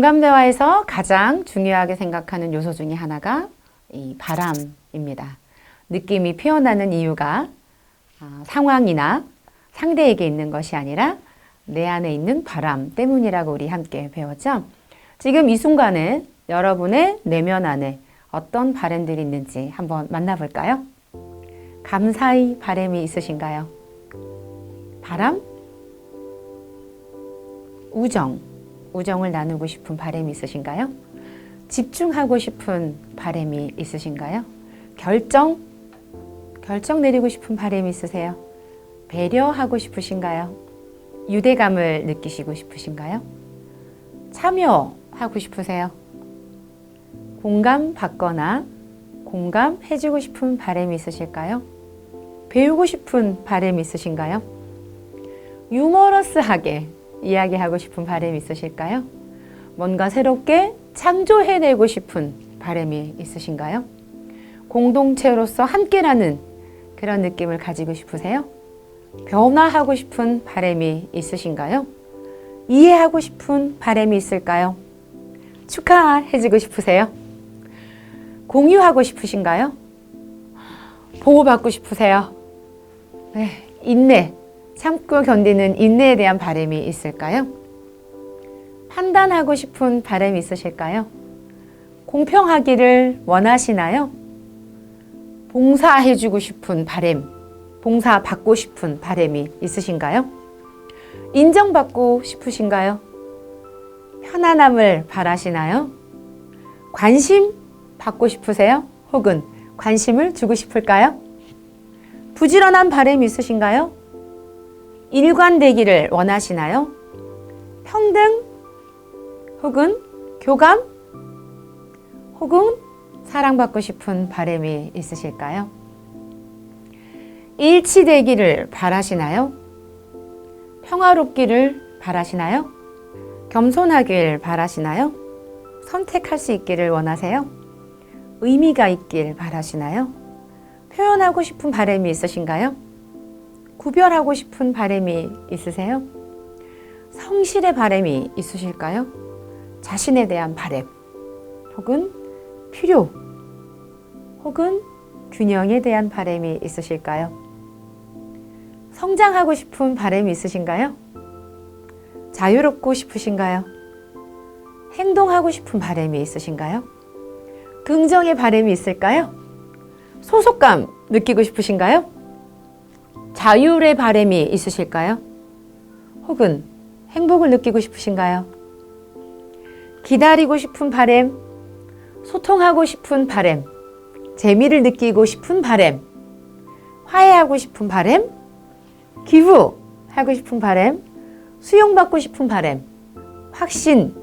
공감대화에서 가장 중요하게 생각하는 요소 중에 하나가 이 바람입니다. 느낌이 표현하는 이유가 아, 상황이나 상대에게 있는 것이 아니라 내 안에 있는 바람 때문이라고 우리 함께 배웠죠. 지금 이 순간에 여러분의 내면 안에 어떤 바람들이 있는지 한번 만나볼까요? 감사의 바람이 있으신가요? 바람? 우정. 우정을 나누고 싶은 바람이 있으신가요? 집중하고 싶은 바람이 있으신가요? 결정? 결정 내리고 싶은 바람이 있으세요? 배려하고 싶으신가요? 유대감을 느끼시고 싶으신가요? 참여하고 싶으세요? 공감 받거나 공감해주고 싶은 바람이 있으실까요? 배우고 싶은 바람이 있으신가요? 유머러스하게 이야기하고 싶은 바람이 있으실까요? 뭔가 새롭게 창조해내고 싶은 바람이 있으신가요? 공동체로서 함께라는 그런 느낌을 가지고 싶으세요? 변화하고 싶은 바람이 있으신가요? 이해하고 싶은 바람이 있을까요? 축하해주고 싶으세요? 공유하고 싶으신가요? 보호받고 싶으세요? 네, 인내, 참고 견디는 인내에 대한 바람이 있을까요? 판단하고 싶은 바람이 있으실까요? 공평하기를 원하시나요? 봉사해주고 싶은 바람, 봉사 받고 싶은 바람이 있으신가요? 인정받고 싶으신가요? 편안함을 바라시나요? 관심 받고 싶으세요? 혹은 관심을 주고 싶을까요? 부지런한 바람이 있으신가요? 일관되기를 원하시나요? 평등 혹은 교감 혹은 사랑받고 싶은 바람이 있으실까요? 일치되기를 바라시나요? 평화롭기를 바라시나요? 겸손하길 바라시나요? 선택할 수 있기를 원하세요? 의미가 있길 바라시나요? 표현하고 싶은 바람이 있으신가요? 구별하고 싶은 바람이 있으세요? 성실의 바람이 있으실까요? 자신에 대한 바람, 혹은 필요, 혹은 균형에 대한 바람이 있으실까요? 성장하고 싶은 바람이 있으신가요? 자유롭고 싶으신가요? 행동하고 싶은 바람이 있으신가요? 긍정의 바람이 있을까요? 소속감 느끼고 싶으신가요? 자율의 바람이 있으실까요? 혹은 행복을 느끼고 싶으신가요? 기다리고 싶은 바람, 소통하고 싶은 바람, 재미를 느끼고 싶은 바람, 화해하고 싶은 바람, 기부하고 싶은 바람, 수용받고 싶은 바람, 확신,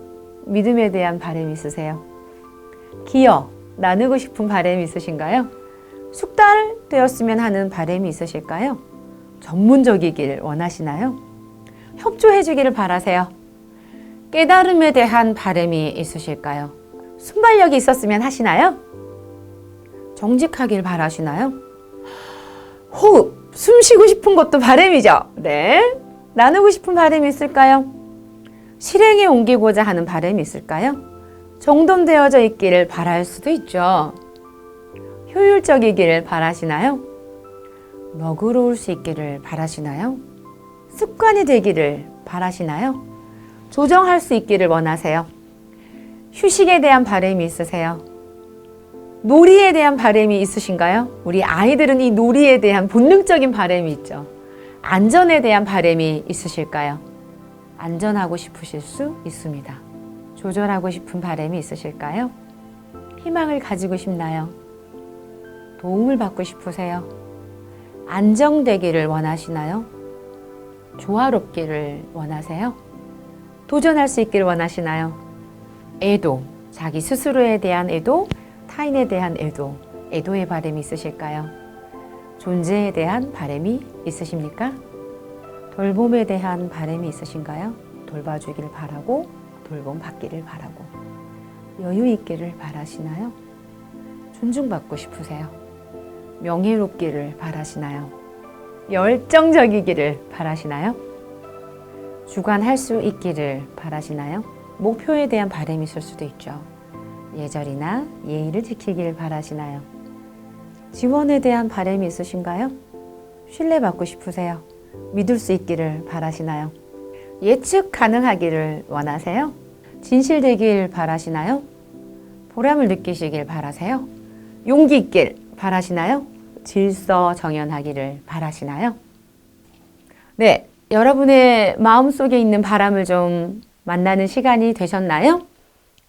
믿음에 대한 바람이 있으세요? 기여, 나누고 싶은 바람이 있으신가요? 숙달 되었으면 하는 바람이 있으실까요? 전문적이길 원하시나요? 협조해 주기를 바라세요. 깨달음에 대한 바람이 있으실까요? 순발력이 있었으면 하시나요? 정직하길 바라시나요? 호흡, 숨 쉬고 싶은 것도 바람이죠. 네. 나누고 싶은 바람이 있을까요? 실행에 옮기고자 하는 바람이 있을까요? 정돈되어져 있기를 바랄 수도 있죠. 효율적이기를 바라시나요? 너그러울 수 있기를 바라시나요? 습관이 되기를 바라시나요? 조정할 수 있기를 원하세요? 휴식에 대한 바람이 있으세요? 놀이에 대한 바람이 있으신가요? 우리 아이들은 이 놀이에 대한 본능적인 바람이 있죠. 안전에 대한 바람이 있으실까요? 안전하고 싶으실 수 있습니다. 조절하고 싶은 바람이 있으실까요? 희망을 가지고 싶나요? 도움을 받고 싶으세요? 안정되기를 원하시나요? 조화롭기를 원하세요? 도전할 수 있기를 원하시나요? 애도, 자기 스스로에 대한 애도, 타인에 대한 애도, 애도의 바람이 있으실까요? 존재에 대한 바람이 있으십니까? 돌봄에 대한 바람이 있으신가요? 돌봐주기를 바라고 돌봄 받기를 바라고 여유 있기를 바라시나요? 존중받고 싶으세요? 명예롭기를 바라시나요? 열정적이기를 바라시나요? 주관할 수 있기를 바라시나요? 목표에 대한 바람이 있을 수도 있죠. 예절이나 예의를 지키길 바라시나요? 지원에 대한 바람이 있으신가요? 신뢰받고 싶으세요? 믿을 수 있기를 바라시나요? 예측 가능하기를 원하세요? 진실되길 바라시나요? 보람을 느끼시길 바라세요? 용기 있길 바라시나요? 질서 정연하기를 바라시나요? 네, 여러분의 마음속에 있는 바람을 좀 만나는 시간이 되셨나요?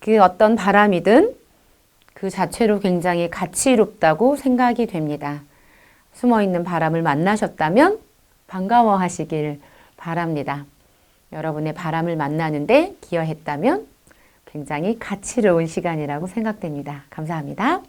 그 어떤 바람이든 그 자체로 굉장히 가치롭다고 생각이 됩니다. 숨어 있는 바람을 만나셨다면 반가워하시길 바랍니다. 여러분의 바람을 만나는데 기여했다면 굉장히 가치로운 시간이라고 생각됩니다. 감사합니다.